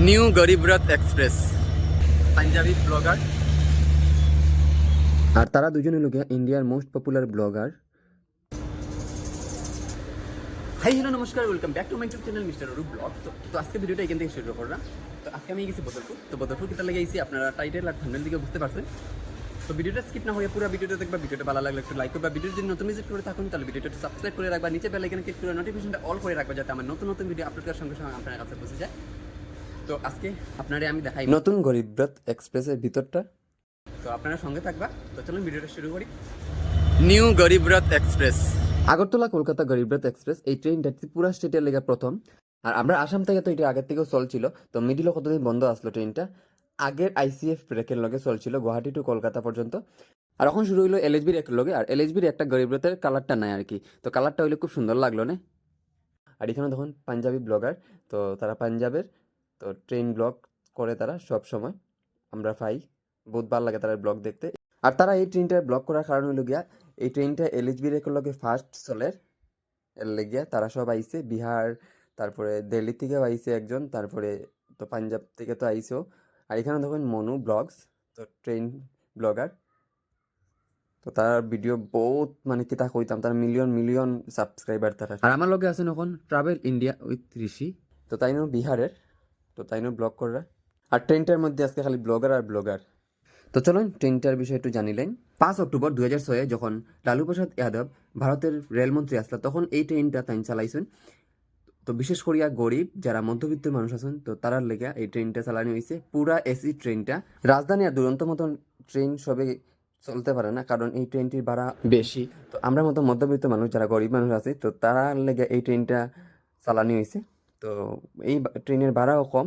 New Garibrath express. Punjabi blogger. আর তারা দুজনে লোকে ইন্ডিয়ার most popular blogger hi hello নমস্কার welcome back to my YouTube channel mister Arup blog তো তো আজকে ভিডিওটা এখান থেকে শুরু করলাম। তো আজকে আমি গেছি বদরপুর। তো বদরপুর কিতা লেগে গেছি আপনারা টাইটেল আর থাম্বনেল দিকে বুঝতে পারছেন। তো ভিডিওটা স্কিপ না হয়ে পুরো ভিডিওটা দেখবা ভিডিওটা ভালো লাগলে একটু লাইক করবা। ভিডিও যদি নতুন ভিজিট করে থাকুন তাহলে ভিডিওটা সাবস্ক্রাইব করে রাখবা। নিচে বেল আইকনে ক্লিক করে নোটিফিকেশনটা অল করে রাখবা যাতে আমার নতুন নতুন ভিডিও আপলোড করার সঙ্গে সঙ্গে আপনার কাছে পৌঁছে যায়। তো আজকে আপনারে আমি দেখাই নতুন গরিবরথ এক্সপ্রেসের ভিতরটা। তো আপনারা সঙ্গে থাকবা। তো চলুন ভিডিওটা শুরু করি। New Garibrath express. Agartala Kolkata Garibrath express এই ট্রেনটা ত্রিপুরা স্টেটের লেগে প্রথম। আর আমরা আসাম থেকে তো এটা আগের থেকেও চলছিল তো মিডিলে কতদিন বন্ধ আসলো ট্রেনটা? আগের আইসিএফ ব্রেকের লগে চলছিল গুয়াহাটি টু কলকাতা পর্যন্ত। আর এখন শুরু হইল এলএচবির এক লগে আর এলএচবির একটা গরিবরথের কালারটা নাই আর কি। তো কালারটা হইলে খুব সুন্দর লাগল না। আর এখানে দেখুন পাঞ্জাবি ব্লগার তো তারা পাঞ্জাবের তো ট্রেন ব্লগ করে তারা সব সময় আমরা পাই। বহুত ভালো লাগে তারা ব্লগ দেখতে। আর তারা এই ট্রেনটা ব্লক করার কারণ হলো গিয়া এই ট্রেনটা এলএচবি রেকর লগে ফার্স্ট চলের। এর লেগিয়া তারা সব আইসে বিহার তারপরে দিল্লি থেকেও আইসে একজন তারপরে তো পাঞ্জাব থেকে তো আইছেও আর এখানে দেখুন মনু ব্লগস তো ট্রেন ব্লগার তো তার ভিডিও বহুত মানে কিতা কইতাম তার মিলিয়ন মিলিয়ন সাবস্ক্রাইবার তারা। আর আমার লগে আছেন এখন ট্রাভেল ইন্ডিয়া উইথ ঋষি। তো তাই বিহারের। তো তাই নো ব্লগ করা আর ট্রেনটার মধ্যে আজকে খালি ব্লগার আর ব্লগার। তো চলুন ট্রেনটার বিষয়ে একটু জানিলেন পাঁচ অক্টোবর দুই হাজার ছয়ে যখন লালু প্রসাদ যাদব ভারতের রেলমন্ত্রী আসলো, তখন এই ট্রেনটা তাই চালাইছেন। তো বিশেষ করিয়া গরিব যারা মধ্যবিত্ত মানুষ আছেন, তো তারার লেগে এই ট্রেনটা চালানো হয়েছে পুরা এসি ট্রেনটা। রাজধানী আর দুরন্ত মতন ট্রেন সবে চলতে পারে না, কারণ এই ট্রেনটির ভাড়া বেশি। তো আমরা মতো মধ্যবিত্ত মানুষ, যারা গরিব মানুষ আছে, তো তারার লেগে এই ট্রেনটা চালানো হয়েছে তো এই ট্রেনের ভাড়াও কম।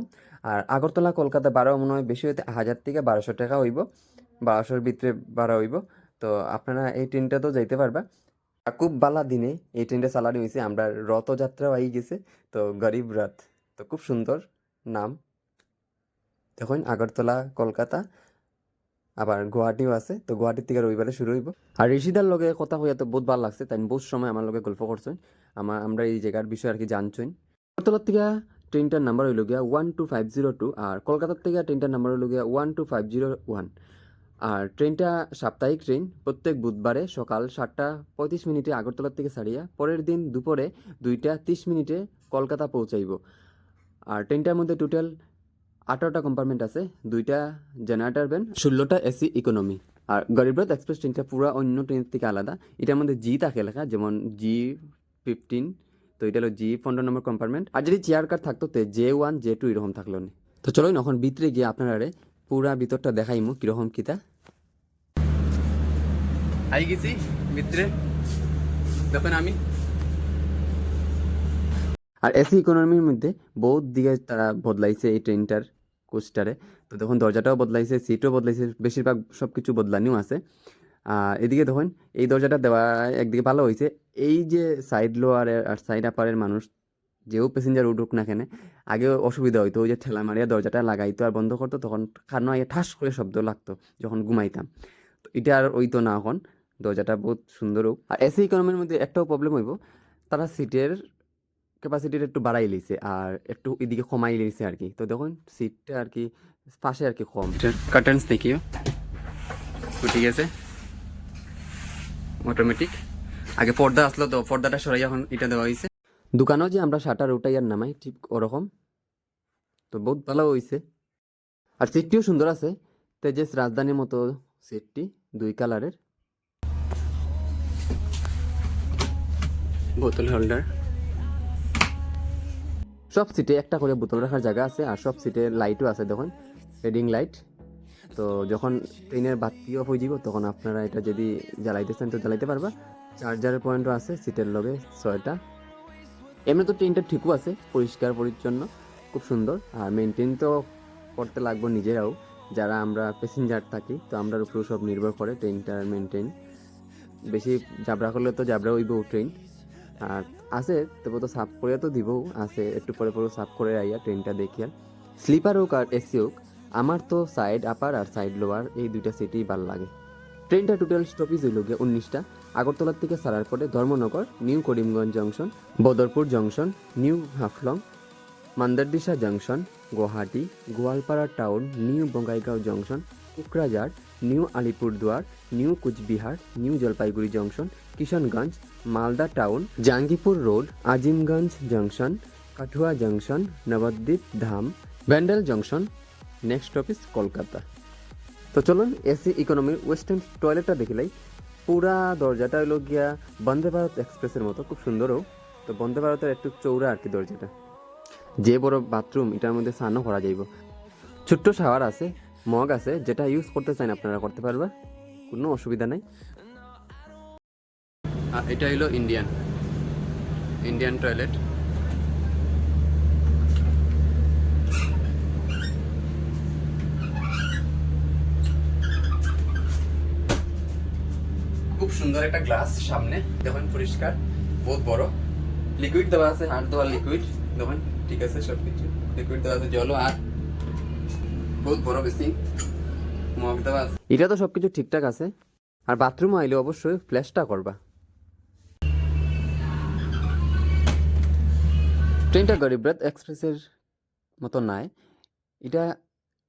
আর আগরতলা, কলকাতা ভাড়াও মনে হয় বেশি হইতে হাজার থেকে বারোশো টাকা হইব। বারোশোর ভিতরে ভাড়া হইব। তো আপনারা এই ট্রেনটা তো যাইতে পারবা। খুব বালা দিনে এই ট্রেনটা চালানো হয়েছে আমরা রথযাত্রাও আই গেছে। তো গরিব রথ তো খুব সুন্দর নাম। দেখুন, আগরতলা, কলকাতা, আবার গুয়াহাটিও আছে। তো গুয়াহাটির থেকে রবিবারে শুরু হইব। আর ঋষিদার লগে কথা হইয়া তো বহুত ভালো লাগছে। তাই বহুত সময় আমার লগে গল্প করছেন। আমার আমরা এই জায়গার বিষয়ে আর কি জানছেন। আগরতলার থেকে ট্রেনটার নাম্বার হইল গিয়া one two five zero two আর কলকাতার থেকে ট্রেনটার নাম্বার হইল গিয়া one two five zero one আর ট্রেনটা সাপ্তাহিক ট্রেন প্রত্যেক বুধবারে সকাল সাতটা পঁয়ত্রিশ মিনিটে আগরতলার থেকে ছাড়িয়া পরের দিন দুপুরে দুইটা তিরিশ মিনিটে কলকাতা পৌঁছাইব। আর ট্রেনটার মধ্যে টোটাল আঠারোটা কম্পার্টমেন্ট আছে, দুইটা জেনারেটর ভ্যান ষোলোটা এসি ইকোনমি আর গরিবরথ এক্সপ্রেস ট্রেনটা পুরো অন্য ট্রেনের থেকে আলাদা। এটার মধ্যে জি থাকে লেখা, যেমন জি ফিফটিন এটা হলো জি পনেরো নম্বর কম্পার্টমেন্ট আর যদি চেয়ার কার থাকতো তো জে ওয়ান জে টু এরকম থাকল না। তো চলো এখন ভিতরে গিয়ে আপনারা পুরা ভিতরটা দেখাইমু কীরকম কিতা আই গেছি ভিতরে দেখুন আমি। আর এসি ইকোনমির মধ্যে বহুত দিকে তারা বদলাইছে এই ট্রেনটার কোচটারে তো দেখুন দরজাটাও বদলাইছে সিটও বদলাইছে বেশিরভাগ সব কিছু বদলানিও আছে। এদিকে দেখুন, এই দরজাটা দেওয়া একদিকে ভালো হয়েছে এই যে সাইড লোয়ারের আর সাইড আপারের মানুষ, যেও প্যাসেঞ্জার উঠুক না কেন আগে অসুবিধা হইতো, ওই যে ঠেলা মারিয়া দরজাটা লাগাইতো আর বন্ধ করতো, তখন কারণ আগে ঠাস করে শব্দ লাগতো, যখন ঘুমাইতাম। তো এটা আর ওইতো না এখন, দরজাটা বহুত সুন্দর হোক। আর এসি ইকোনমির মধ্যে একটাও প্রবলেম হইব, তারা সিটের ক্যাপাসিটিটা একটু বাড়াই লিছে আর একটু এদিকে কমাই লিছে আর কি তো দেখুন সিটটা আর কি পাশে আর কি কম। কার্টেন্স দেখিও। ঠিক আছে। অটোমেটিক আগে পর্দা আসলো তো পর্দাটা সরাই এখন এটা দেওয়া হয়েছে দোকানেও যে আমরা শাটার উঠাই আর নামাই ঠিক ওরকম। তো বহুত ভালো হয়েছে আর সিটটিও সুন্দর আছে। তেজেস রাজধানীর মতো সিটটি দুই কালারের বোতল হোল্ডার সব সিটে একটা করে বোতল রাখার জায়গা আছে আর সব সিটে লাইটও আছে দেখুন। হেডিং লাইট তো যখন ট্রেনের বাতি অফ হয়ে যাব তখন আপনারা এটা যদি জ্বালাইতেছেন তো জ্বালাইতে পারবা। চার্জারের পয়েন্টও আছে সিটের লগে ছয়টা। এমনি তো ট্রেনটা ঠিকও আছে, পরিষ্কার, পরিচ্ছন্ন, খুব সুন্দর। আর মেনটেন তো করতে লাগবো নিজেরাও। যারা আমরা প্যাসেঞ্জার থাকি, তো আমরার উপরেও সব নির্ভর করে ট্রেনটার মেনটেন বেশি জাবরা করলে তো জাবরা হইব ট্রেন আর আছে তবু তো সাফ করে তো দিবও আছে, একটু পরে পরে সাফ করে আইয়া ট্রেনটা দেখিয়া। স্লিপার হোক আর এসি হোক আমার তো সাইড আপার আর সাইড লোয়ার এই দুইটা সিটই ভালো লাগে। ট্রেনটা টোটাল স্টপেজ হইল গিয়ে উনিশটা। আগরতলার থেকে সারার পরে Dharmanagar new Karimganj junction Badarpur junction new Haflong Mandardisha junction Guwahati, Goalpara town new Bongaigaon junction Kokrajhar new Alipurduar new Coochbehar new Jalpaiguri junction Kishanganj, Malda town Jangipur road Azimganj junction Katwa junction Nabadwip Dham, Bandel junction next office Kolkata তো চলুন, AC ইকোনমির western টয়লেটটা দেখিলাই। পুরা দরজাটা হলো গিয়া বন্দে ভারত এক্সপ্রেসের মতো, খুব সুন্দরও। তো বন্দে ভারতের একটু চৌড়া আর কি দরজাটা। যে বড় বাথরুম এটার মধ্যে স্নানও করা যাইব। ছোট্ট শাওয়ার আছে, মগ আছে, যেটা ইউজ করতে চান আপনারা করতে পারবা। কোনো অসুবিধা নাই। এটা হলো ইন্ডিয়ান ইন্ডিয়ান টয়লেট সুন্দর একটা গ্লাস সামনে। দেখুন, পরিষ্কার, বহুত বড়। লিকুইড দেওয়া আছে হাত দেওয়া লিকুইড দেখুন, ঠিক আছে সব কিছু লিকুইড দেওয়া আছে, জলও আর বহুত বড় বেসিং মগ দেওয়া আছে। এটা তো সবকিছু ঠিকঠাক আছে। আর বাথরুম আইলে অবশ্যই ফ্ল্যাশটা করবা। ট্রেনটা গরিবরথ এক্সপ্রেসের মতো নয় এটা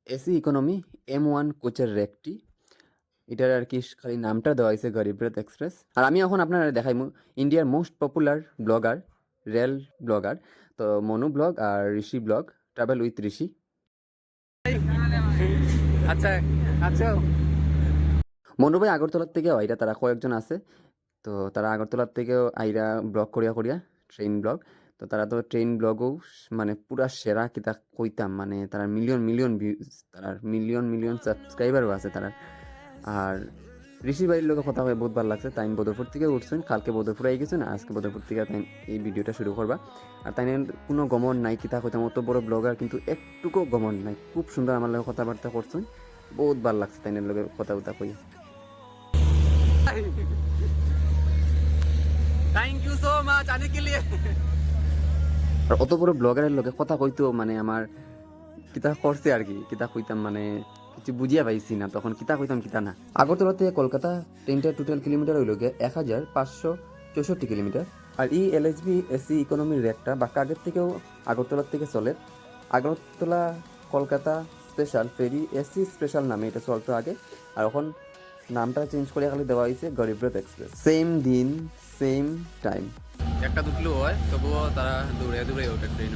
এসি ইকোনমি এম ওয়ান কোচের রেকটি এটার আর কি খালি নামটা দেওয়া হয়েছে গরিবরথ এক্সপ্রেস। আর আমি এখন আপনারা দেখাইমু ইন্ডিয়ার most popular blogger rail blogger তো Manu blog R Rishi blog travel with Rishi. আচ্ছা আচ্ছা। মনু ভাই আগরতলার থেকেও আইরা তারা কয়েকজন আছে। তো তারা আগরতলার থেকেও আইরা ব্লগ করিয়া করিয়া ট্রেন ব্লগ তো তারা তো ট্রেন ব্লগও মানে পুরা সেরা কিতা কইতাম মানে তারা মিলিয়ন মিলিয়ন ভিউজ তারা মিলিয়ন মিলিয়ন সাবস্ক্রাইবারও আছে তারা আর ঋষি বাড়ির লোকের কথা হয়ে বহুত ভালো লাগছে তাই বোধপুর থেকে উঠছেন কালকে বদরপুর আই গেছেন আজকে বোধপুর থেকে তাই এই ভিডিওটা শুরু করবা। আর তাই কোনো গমন নাই কি তা অত বড় ব্লগার কিন্তু একটুকু গমন নাই। খুব সুন্দর আমার লোক কথাবার্তা করছেন বহুত ভালো লাগছে তাই লোকের কথা বার্তা কই ইউ আর অত বড় ব্লগারের লোকে কথা কইতো মানে আমার কিতা করছে আর কি কিতা কইতাম মানে কিছু বুঝিয়া পাইছি না, তখন কিতা কইতাম কিতা না। আগরতলা থেকে কলকাতা ট্রেনটা টোটাল কিলোমিটার হইল গিয়ে এক হাজার পাঁচশো চৌষট্টি কিলোমিটার আর ই এলএসবি এসি ইকোনমির রেটটা বা আগের থেকেও আগরতলার থেকে চলে। Agartala, Kolkata special ferry AC special নামে এটা চলতো আগে। আর এখন নামটা চেঞ্জ করে খালি দেওয়া হয়েছে গরিবরথ এক্সপ্রেস সেম দিন সেম টাইম একটা দুটলো হয়, তবুও তারা দৌড়ে দৌড়ে ওঠে ট্রেন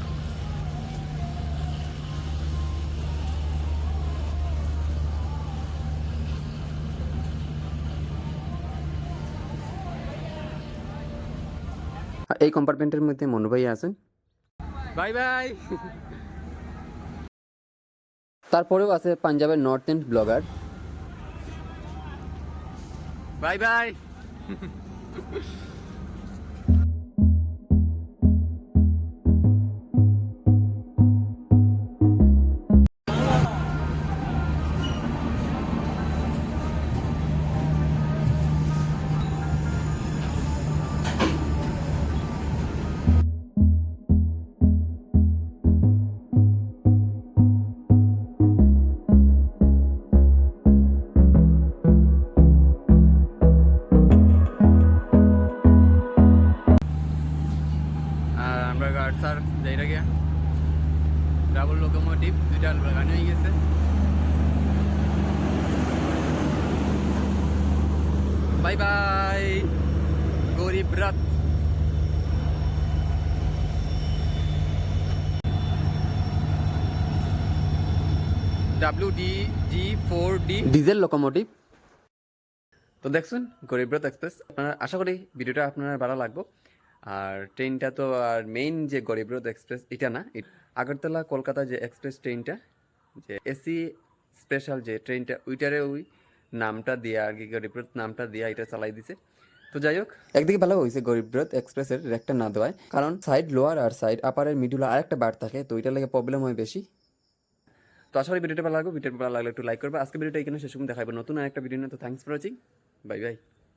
এই কম্পার্টমেন্টের মধ্যে মনু ভাই আছেন। Bye bye. তারপরেও আছে পাঞ্জাবের north end blogger bye bye. Double locomotive দুইটা লাগানো হয়ে গেছে। Bye bye Garib Rath. G four D diesel locomotive তো দেখছেন গরিবরথ এক্সপ্রেস আপনারা আশা করি ভিডিওটা আপনার ভালো লাগবো। আর ট্রেনটা তো আর মেইন যে গরিবরথ এক্সপ্রেস এটা না আগরতলা কলকাতা যে এক্সপ্রেস ট্রেনটা যে এসি স্পেশাল যে ট্রেনটা ওইটারে ওই নামটা দিয়া আর কি গরিবরথ নামটা দিয়া এটা চালাই দিছে। তো যাই হোক। একদিকে ভালো হয়েছে গরিবরথ এক্সপ্রেসের রেকটা না দেওয়ায় কারণ সাইড লোয়ার আর সাইড আপারের মিডুল আরেকটা বার থাকে তো ওইটার লাগে প্রবলেম হয় বেশি। তো আশা করি ভিডিওটা ভালো লাগবে ভিডিওটা ভালো লাগলে একটু লাইক করবে। আজকে ভিডিওটা এখানে শেষ দেখাবো নতুন আর একটা ভিডিও নিয়ে। তো thanks for watching bye bye